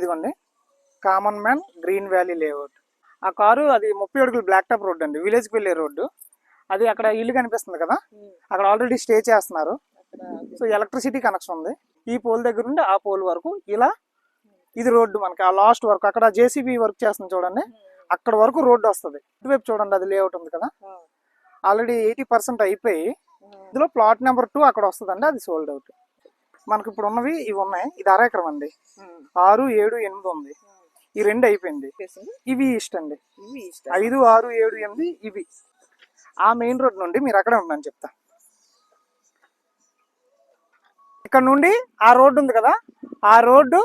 ఇదిగోండి. Common man green valley layout ఆ car అది ముప్పై అడుగులు బ్లాక్ టాప్ రోడ్ అండి. విలేజ్కి వెళ్ళే రోడ్డు. అది అక్కడ ఇల్లు కనిపిస్తుంది కదా? అక్కడ ఆల్రెడీ స్టే చేస్తున్నారు. సో ఎలక్ట్రిసిటీ కనెక్షన్ ఉంది. ఈ పోల్ దగ్గర నుండి ఆ పోల్ వరకు ఇలా ఇది రోడ్డు మనకి. ఆ లాస్ట్ వరకు అక్కడ జేసీబీ వర్క్ చేస్తుంది చూడండి. అక్కడ వరకు రోడ్డు వస్తుంది. ఇటువైపు చూడండి అది లేఅవుట్ ఉంది కదా? ఆల్రెడీ ఎయిటీ పర్సెంట్ అయిపోయి ఇందులో ప్లాట్ నెంబర్ టూ అక్కడ వస్తుందండి అది సోల్డ్ అవుట్ మనకి ఇప్పుడు ఉన్నవి ఇవి ఉన్నాయి ఇది అర ఎకరం అండి ఆరు ఏడు ఎనిమిది ఉంది. ఈ రెండు అయిపోయింది. ఇవి ఈస్ట్ అండి. ఐదు ఆరు ఏడు ఎనిమిది ఇవి. ఆ మెయిన్ రోడ్ నుండి మీరు అక్కడే ఉందని చెప్తా. ఇక్కడ నుండి ఆ రోడ్డు ఉంది కదా? ఆ రోడ్డు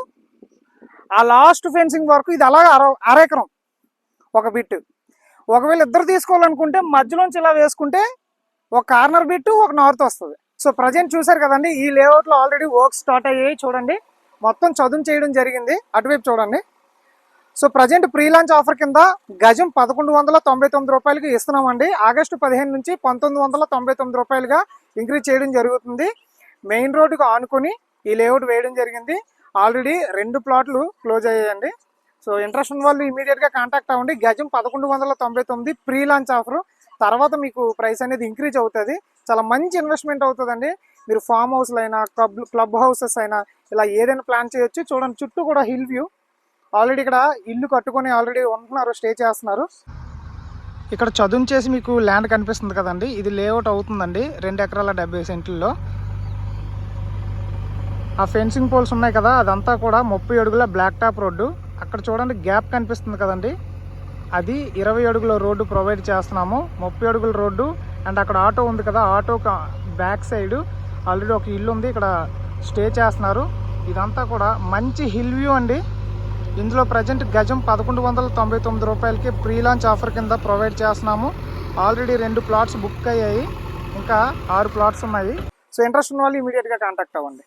ఆ లాస్ట్ ఫెన్సింగ్ వరకు ఇది అలాగే అర అరెకరం. ఒక బిట్ ఒకవేళ ఇద్దరు తీసుకోవాలనుకుంటే మధ్యలోంచి ఇలా వేసుకుంటే ఒక కార్నర్ బిట్ ఒక నార్త్ వస్తుంది. సో ప్రజెంట్ చూసారు కదండి ఈ లేఅవుట్లో ఆల్రెడీ వర్క్ స్టార్ట్ అయ్యాయి. చూడండి మొత్తం చదును చేయడం జరిగింది. అటువైపు చూడండి. So present pre launch offer కింద గజం పదకొండు వందల తొంభై తొమ్మిది రూపాయలకి ఇస్తున్నామండి. ఆగస్టు పదిహేను నుంచి పంతొమ్మిది వందల తొంభై తొమ్మిది రూపాయలుగా ఇంక్రీజ్ చేయడం జరుగుతుంది. మెయిన్ రోడ్డుకు ఆనుకొని ఈ లేఅవుట్ వేయడం జరిగింది. ఆల్రెడీ రెండు ప్లాట్లు క్లోజ్ అయ్యాయండి. సో ఇంట్రెస్ట్ ఉన్న వాళ్ళు ఇమీడియట్గా కాంటాక్ట్ అవ్వండి. గజం పదకొండు వందల తొంభై తొమ్మిది ప్రీ లాంచ్ ఆఫర్ తర్వాత మీకు ప్రైస్ అనేది ఇంక్రీజ్ అవుతుంది. చాలా మంచి ఇన్వెస్ట్మెంట్ అవుతుందండి. మీరు ఫామ్ హౌస్లు అయినా క్లబ్ క్లబ్ హౌసెస్ అయినా ఇలా ఏదైనా ప్లాన్ చేయొచ్చు. చూడండి చుట్టూ కూడా హిల్ వ్యూ. ఆల్రెడీ ఇక్కడ ఇల్లు కట్టుకొని ఆల్రెడీ ఉంటున్నారు స్టే చేస్తున్నారు. ఇక్కడ చదును చేసి మీకు ల్యాండ్ కనిపిస్తుంది కదండి. ఇది లేఅవుట్ అవుతుందండి. రెండు ఎకరాల డెబ్బై సెంట్లలో. ఆ ఫెన్సింగ్ పోల్స్ ఉన్నాయి కదా అదంతా కూడా ముప్పై అడుగుల బ్లాక్ టాప్ రోడ్డు. అక్కడ చూడండి గ్యాప్ కనిపిస్తుంది కదండి. అది ఇరవై అడుగుల రోడ్డు ప్రొవైడ్ చేస్తున్నాము. ముప్పై అడుగుల రోడ్డు అండ్ అక్కడ ఆటో ఉంది కదా ఆటో బ్యాక్ సైడ్ ఆల్రెడీ ఒక ఇల్లు ఉంది ఇక్కడ స్టే చేస్తున్నారు. ఇదంతా కూడా మంచి హిల్ వ్యూ అండి. ఇందులో ప్రజెంట్ గజం పదకొండు వందల తొంభై తొమ్మిది రూపాయలకి ప్రీ లాంచ్ ఆఫర్ కింద ప్రొవైడ్ చేస్తున్నాము. ఆల్రెడీ రెండు ప్లాట్స్ బుక్ అయ్యాయి. ఇంకా ఆరు ప్లాట్స్ ఉన్నాయి. సో ఇంట్రెస్ట్ ఉన్న వాళ్ళు ఇమీడియట్గా కాంటాక్ట్ అవ్వండి.